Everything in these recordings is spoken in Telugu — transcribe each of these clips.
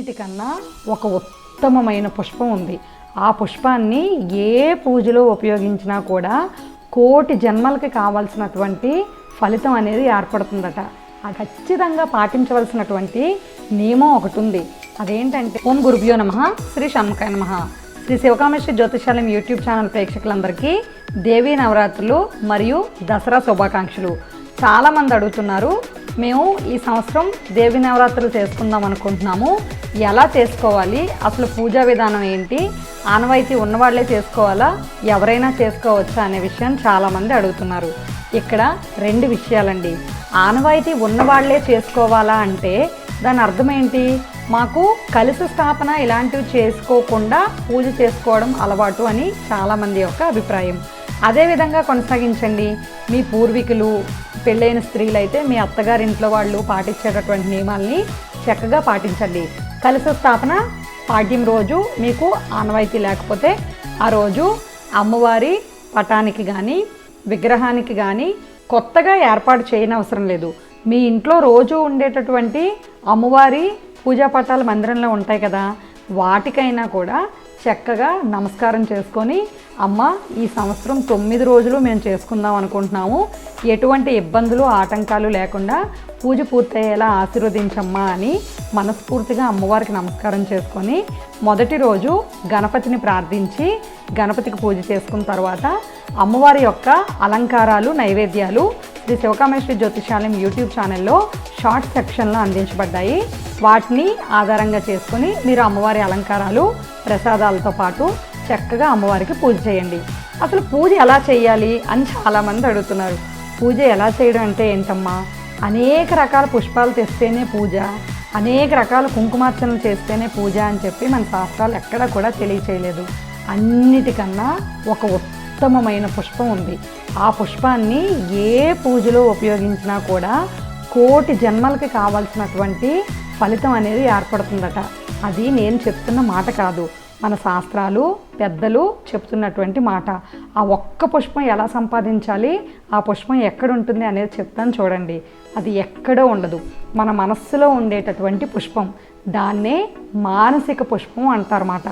అన్నిటికన్నా ఒక ఉత్తమమైన పుష్పం ఉంది. ఆ పుష్పాన్ని ఏ పూజలో ఉపయోగించినా కూడా కోటి జన్మలకి కావాల్సినటువంటి ఫలితం అనేది ఏర్పడుతుందట. అది ఖచ్చితంగా పాటించవలసినటువంటి నియమం ఒకటి ఉంది. అదేంటంటే ఓం గురుభ్యో నమ శ్రీ షణ్ముఖాయ నమ. శ్రీ శివకామేశ్వర జ్యోతిషాలయం యూట్యూబ్ ఛానల్ ప్రేక్షకులందరికీ దేవీ నవరాత్రులు మరియు దసరా శుభాకాంక్షలు. చాలామంది అడుగుతున్నారు మేము ఈ సంవత్సరం దేవి నవరాత్రులు చేసుకుందాం అనుకుంటున్నాము. ఎలా చేసుకోవాలి? అసలు పూజా విధానం ఏంటి? ఆనవాయితీ ఉన్నవాళ్ళే చేసుకోవాలా? ఎవరైనా చేసుకోవచ్చా అనే విషయం చాలామంది అడుగుతున్నారు. ఇక్కడ రెండు విషయాలండి. ఆనవాయితీ ఉన్నవాళ్ళే చేసుకోవాలా అంటే దాని అర్థం ఏంటి? మాకు కలిసి స్థాపన ఇలాంటివి చేసుకోకుండా పూజ చేసుకోవడం అలవాటు అని చాలామంది యొక్క అభిప్రాయం. అదేవిధంగా కొనసాగించండి. మీ పూర్వీకులు పెళ్ళైన స్త్రీలైతే మీ అత్తగారింట్లో వాళ్ళు పాటించేటటువంటి నియమాల్ని చక్కగా పాటించండి. కలిసి స్థాపన పాడ్యం రోజు మీకు ఆనవాయితీ లేకపోతే ఆ రోజు అమ్మవారి పటానికి కానీ విగ్రహానికి కానీ కొత్తగా ఏర్పాటు చేయనవసరం లేదు. మీ ఇంట్లో రోజు ఉండేటటువంటి అమ్మవారి పూజా పటాలు మందిరంలో ఉంటాయి కదా వాటికైనా కూడా చక్కగా నమస్కారం చేసుకొని అమ్మ ఈ సంవత్సరం తొమ్మిది రోజులు మేము చేసుకుందాం అనుకుంటున్నాము. ఎటువంటి ఇబ్బందులు ఆటంకాలు లేకుండా పూజ పూర్తయ్యేలా ఆశీర్వదించమ్మా అని మనస్ఫూర్తిగా అమ్మవారికి నమస్కారం చేసుకొని మొదటి రోజు గణపతిని ప్రార్థించి గణపతికి పూజ చేసుకున్న తర్వాత అమ్మవారి యొక్క అలంకారాలు నైవేద్యాలు శ్రీ శివకామేశ్వరి జ్యోతిషాలయం యూట్యూబ్ ఛానల్లో షార్ట్ సెక్షన్లో అందించబడ్డాయి. వాటిని ఆధారంగా చేసుకొని మీరు అమ్మవారి అలంకారాలు ప్రసాదాలతో పాటు చక్కగా అమ్మవారికి పూజ చేయండి. అసలు పూజ ఎలా చేయాలి అని చాలామంది అడుగుతున్నారు. పూజ ఎలా చేయడం అంటే ఏంటమ్మా? అనేక రకాల పుష్పాలు తెస్తేనే పూజ అనేక రకాల కుంకుమార్చనలు చేస్తేనే పూజ అని చెప్పి మన శాస్త్రాలు ఎక్కడా కూడా తెలియచేయలేదు. అన్నిటికన్నా ఒక ఉత్తమమైన పుష్పం ఉంది. ఆ పుష్పాన్ని ఏ పూజలో ఉపయోగించినా కూడా కోటి జన్మలకి కావాల్సినటువంటి ఫలితం అనేది ఏర్పడుతుందట. అది నేను చెప్తున్న మాట కాదు. మన శాస్త్రాలు పెద్దలు చెప్తున్నటువంటి మాట. ఆ ఒక్క పుష్పం ఎలా సంపాదించాలి? ఆ పుష్పం ఎక్కడ ఉంటుంది అనేది చెప్తాను చూడండి. అది ఎక్కడో ఉండదు. మన మనస్సులో ఉండేటటువంటి పుష్పం. దాన్నే మానసిక పుష్పం అంటారన్నమాట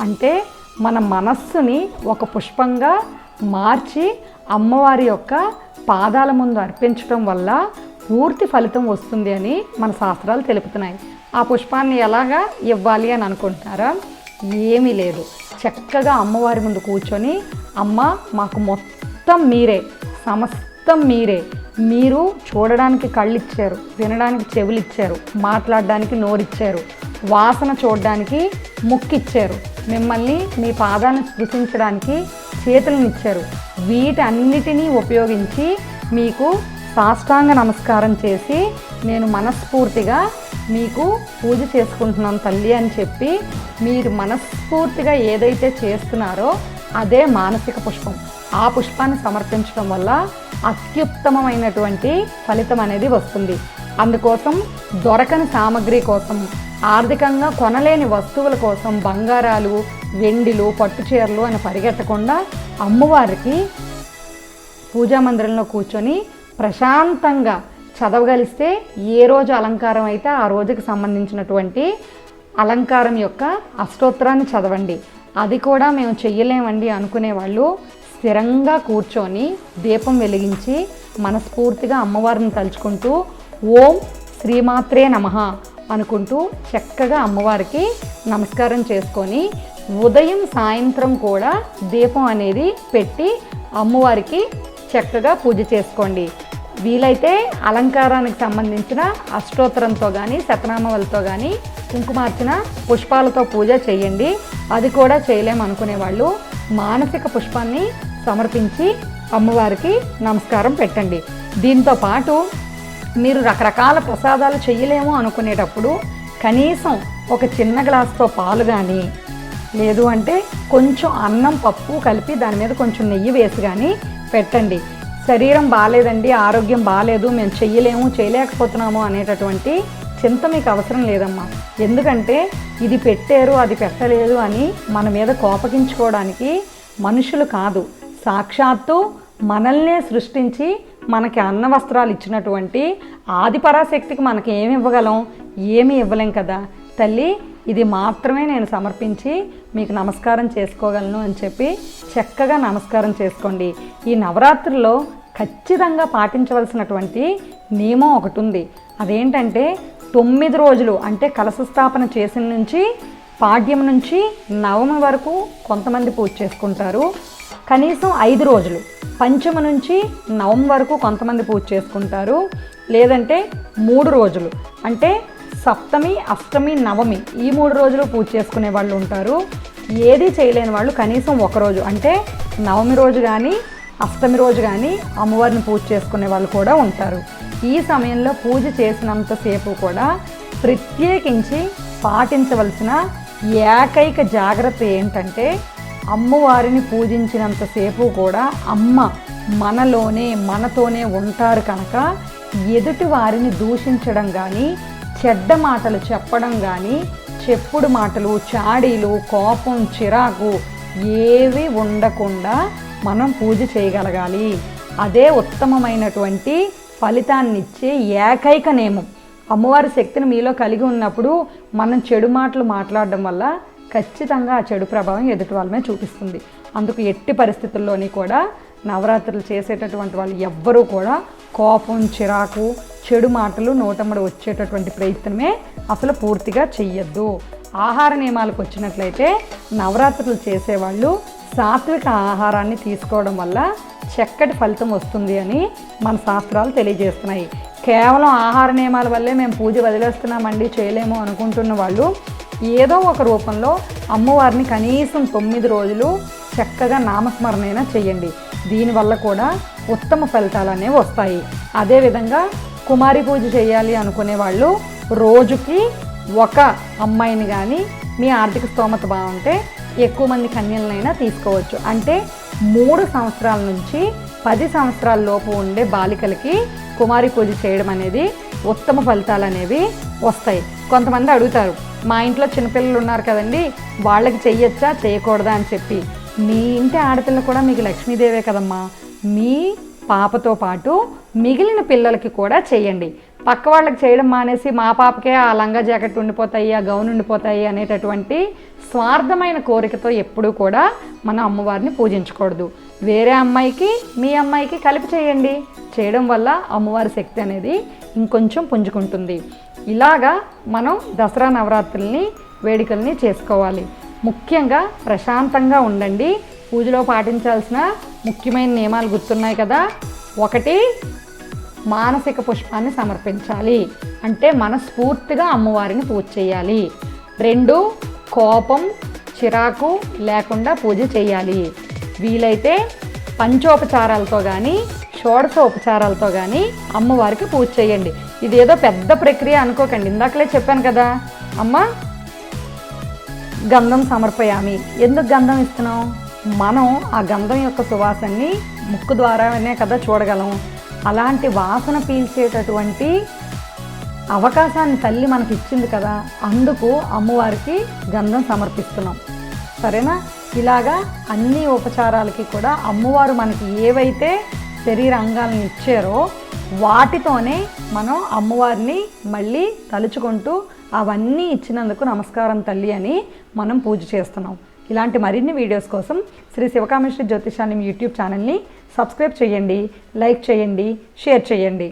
అంటే మన మనస్సుని ఒక పుష్పంగా మార్చి అమ్మవారి యొక్క పాదాల ముందు అర్పించడం వల్ల పూర్తి ఫలితం వస్తుంది అని మన శాస్త్రాలు తెలుపుతున్నాయి. ఆ పుష్పాన్ని ఎలాగా ఇవ్వాలి అని అనుకుంటున్నారా? ఏమీ లేదు. చక్కగా అమ్మవారి ముందు కూర్చొని అమ్మ మాకు మొత్తం మీరే సమస్తం మీరే. మీరు చూడడానికి కళ్ళు ఇచ్చారు వినడానికి చెవులు ఇచ్చారు మాట్లాడడానికి నోరిచ్చారు వాసన చూడడానికి ముక్కిచ్చారు మిమ్మల్ని మీ పాదాలను స్పృశించడానికి చేతులను ఇచ్చారు వీటన్నిటినీ ఉపయోగించి మీకు సాష్టాంగ నమస్కారం చేసి నేను మనస్ఫూర్తిగా మీకు పూజ చేసుకుంటున్నాను తల్లి అని చెప్పి మీరు మనస్ఫూర్తిగా ఏదైతే చేస్తున్నారో అదే మానసిక పుష్పం. ఆ పుష్పాన్ని సమర్పించడం వల్ల అత్యుత్తమమైనటువంటి ఫలితం అనేది వస్తుంది. అందుకోసం దొరకని సామాగ్రి కోసం ఆర్థికంగా కొనలేని వస్తువుల కోసం బంగారాలు వెండిలు పట్టు చీరలు అని పరిగెత్తకుండా అమ్మవారికి పూజా మందిరంలో కూర్చొని ప్రశాంతంగా చదవగలిస్తే ఏ రోజు అలంకారం అయితే ఆ రోజుకి సంబంధించినటువంటి అలంకారం యొక్క అష్టోత్తరాన్ని చదవండి. అది కూడా మేము చెయ్యలేమండి అనుకునే వాళ్ళు స్థిరంగా కూర్చొని దీపం వెలిగించి మనస్ఫూర్తిగా అమ్మవారిని తలుచుకుంటూ ఓం శ్రీమాత్రే నమః. అనుకుంటూ చక్కగా అమ్మవారికి నమస్కారం చేసుకొని ఉదయం సాయంత్రం కూడా దీపం అనేది పెట్టి అమ్మవారికి చక్కగా పూజ చేసుకోండి. వీలైతే అలంకారానికి సంబంధించిన అష్టోత్తరంతో కానీ శతనామవలతో కానీ కుంకుమార్చిన పుష్పాలతో పూజ చేయండి. అది కూడా చేయలేమనుకునే వాళ్ళు మానసిక పుష్పాన్ని సమర్పించి అమ్మవారికి నమస్కారం పెట్టండి. దీంతో పాటు మీరు రకరకాల ప్రసాదాలు చేయలేము అనుకునేటప్పుడు కనీసం ఒక చిన్న గ్లాస్తో పాలు కానీ లేదు అంటే కొంచెం అన్నం పప్పు కలిపి దాని మీద కొంచెం నెయ్యి వేసి కానీ పెట్టండి. శరీరం బాగాలేదండి ఆరోగ్యం బాగాలేదు మేము చెయ్యలేము చేయలేకపోతున్నాము అనేటటువంటి చింత మీకు అవసరం లేదమ్మా. ఎందుకంటే ఇది పెట్టారు అది పెట్టలేదు అని మన మీద కోపగించుకోవడానికి మనుషులు కాదు. సాక్షాత్తు మనల్నే సృష్టించి మనకి అన్న వస్త్రాలు ఇచ్చినటువంటి ఆదిపరాశక్తికి మనకి ఏమి ఇవ్వగలం? ఏమీ ఇవ్వలేం కదా. తల్లి ఇది మాత్రమే నేను సమర్పించి మీకు నమస్కారం చేసుకోగలను అని చెప్పి చక్కగా నమస్కారం చేసుకోండి. ఈ నవరాత్రుల్లో ఖచ్చితంగా పాటించవలసినటువంటి నియమం ఒకటి ఉంది అదేంటంటే తొమ్మిది రోజులు అంటే కలశ స్థాపన చేసిన నుంచి పాడ్యం నుంచి నవమి వరకు కొంతమంది పూజ చేసుకుంటారు. కనీసం ఐదు రోజులు. పంచమ నుంచి నవం వరకు కొంతమంది పూజ చేసుకుంటారు. లేదంటే మూడు రోజులు. అంటే సప్తమి అష్టమి నవమి ఈ మూడు రోజులు పూజ చేసుకునే వాళ్ళు ఉంటారు. ఏది చేయలేని వాళ్ళు కనీసం ఒక రోజు. అంటే నవమి రోజు కానీ అష్టమి రోజు కానీ అమ్మవారిని పూజ చేసుకునే వాళ్ళు కూడా ఉంటారు. ఈ సమయంలో పూజ చేసినంతసేపు కూడా ప్రత్యేకించి పాటించవలసిన ఏకైక జాగ్రత్త ఏంటంటే అమ్మవారిని పూజించినంతసేపు కూడా అమ్మ మనలోనే మనతోనే ఉంటారు కనుక ఎదుటి వారిని దూషించడం కానీ చెడ్డ మాటలు చెప్పడం కానీ చెప్పుడు మాటలు చాడీలు కోపం చిరాకు ఏవి ఉండకుండా మనం పూజ చేయగలగాలి. అదే ఉత్తమమైనటువంటి ఫలితాన్నిచ్చే ఏకైక నియమం. అమ్మవారి శక్తిని మీలో కలిగి ఉన్నప్పుడు మనం చెడు మాటలు మాట్లాడడం వల్ల ఖచ్చితంగా ఆ చెడు ప్రభావం ఎదుటి వాళ్ళ మీద చూపిస్తుంది. అందుకు ఎట్టి పరిస్థితుల్లోని కూడా నవరాత్రులు చేసేటటువంటి వాళ్ళు ఎవ్వరూ కూడా కోపం చిరాకు చెడు మాటలు నోటమ్మడి వచ్చేటటువంటి ప్రయత్నమే అసలు పూర్తిగా చెయ్యొద్దు. ఆహార నియమాలకు వచ్చినట్లయితే నవరాత్రులు చేసేవాళ్ళు సాత్విక ఆహారాన్ని తీసుకోవడం వల్ల చక్కటి ఫలితం వస్తుంది అని మన శాస్త్రాలు తెలియజేస్తున్నాయి. కేవలం ఆహార నియమాల వల్లే మేము పూజ వదిలేస్తున్నామండి చేయలేము అనుకుంటున్న వాళ్ళు ఏదో ఒక రూపంలో అమ్మవారిని కనీసం తొమ్మిది రోజులు చక్కగా నామస్మరణైనా చేయండి. దీనివల్ల కూడా ఉత్తమ ఫలితాలు అనేవి వస్తాయి. అదేవిధంగా కుమారి పూజ చేయాలి అనుకునే వాళ్ళు రోజుకి ఒక అమ్మాయిని కానీ మీ ఆర్థిక స్తోమత బాగుంటే ఎక్కువ మంది కన్యలనైనా తీసుకోవచ్చు. అంటే మూడు సంవత్సరాల నుంచి పది సంవత్సరాల లోపు ఉండే బాలికలకి కుమారి పూజ చేయడం అనేది ఉత్తమ ఫలితాలు అనేవి వస్తాయి. కొంతమంది అడుగుతారు మా ఇంట్లో చిన్నపిల్లలు ఉన్నారు కదండి వాళ్ళకి చెయ్యొచ్చా? చేయకూడదా అని చెప్పి. మీ ఇంటి ఆడపిల్ల కూడా మీకు లక్ష్మీదేవే కదమ్మా. మీ పాపతో పాటు మిగిలిన పిల్లలకి కూడా చేయండి పక్క వాళ్ళకి చేయడం మానేసి మా పాపకే ఆ లంగా జాకెట్ ఉండిపోతాయి ఆ గౌన్ ఉండిపోతాయి అనేటటువంటి స్వార్థమైన కోరికతో ఎప్పుడూ కూడా మన అమ్మవారిని పూజించకూడదు. వేరే అమ్మాయికి మీ అమ్మాయికి కలిపి చేయండి చేయడం వల్ల అమ్మవారి శక్తి అనేది ఇంకొంచెం పుంజుకుంటుంది. ఇలాగా మనం దసరా నవరాత్రుల్ని వేడుకల్ని చేసుకోవాలి. ముఖ్యంగా ప్రశాంతంగా ఉండండి. పూజలో పాటించాల్సిన ముఖ్యమైన నియమాలు గుర్తున్నాయి కదా. ఒకటి మానసిక పుష్పాన్ని సమర్పించాలి. అంటే మనస్ఫూర్తిగా అమ్మవారిని పూజ చేయాలి. రెండు కోపం చిరాకు లేకుండా పూజ చేయాలి. వీలైతే పంచోపచారాలతో కానీ షోడశోపచారాలతో కానీ అమ్మవారికి పూజ చేయండి. ఇది ఏదో పెద్ద ప్రక్రియ అనుకోకండి. ఇందాకలే చెప్పాను కదా. అమ్మ గంధం సమర్పయామి. ఎందుకు గంధం ఇస్తున్నాం మనం ఆ గంధం యొక్క సువాసనని ముక్కు ద్వారానే కదా చూడగలం. అలాంటి వాసన పీల్చేటటువంటి అవకాశాన్ని తల్లి మనకి ఇచ్చింది కదా. అందుకు అమ్మవారికి గంధం సమర్పిస్తున్నాం. సరేనా? ఇలాగా అన్ని ఉపచారాలకి కూడా అమ్మవారు మనకి ఏవైతే శరీర అంగాలను ఇచ్చారో వాటితోనే మనం అమ్మవారిని మళ్ళీ తలుచుకుంటూ అవన్నీ ఇచ్చినందుకు నమస్కారం తల్లి అని మనం పూజ చేస్తున్నాం. ఇలాంటి మరిన్ని వీడియోస్ కోసం శ్రీ శివకామేశ్వరి జ్యోతిషాన్ని యూట్యూబ్ ఛానల్ని సబ్స్క్రైబ్ చేయండి లైక్ చేయండి షేర్ చేయండి.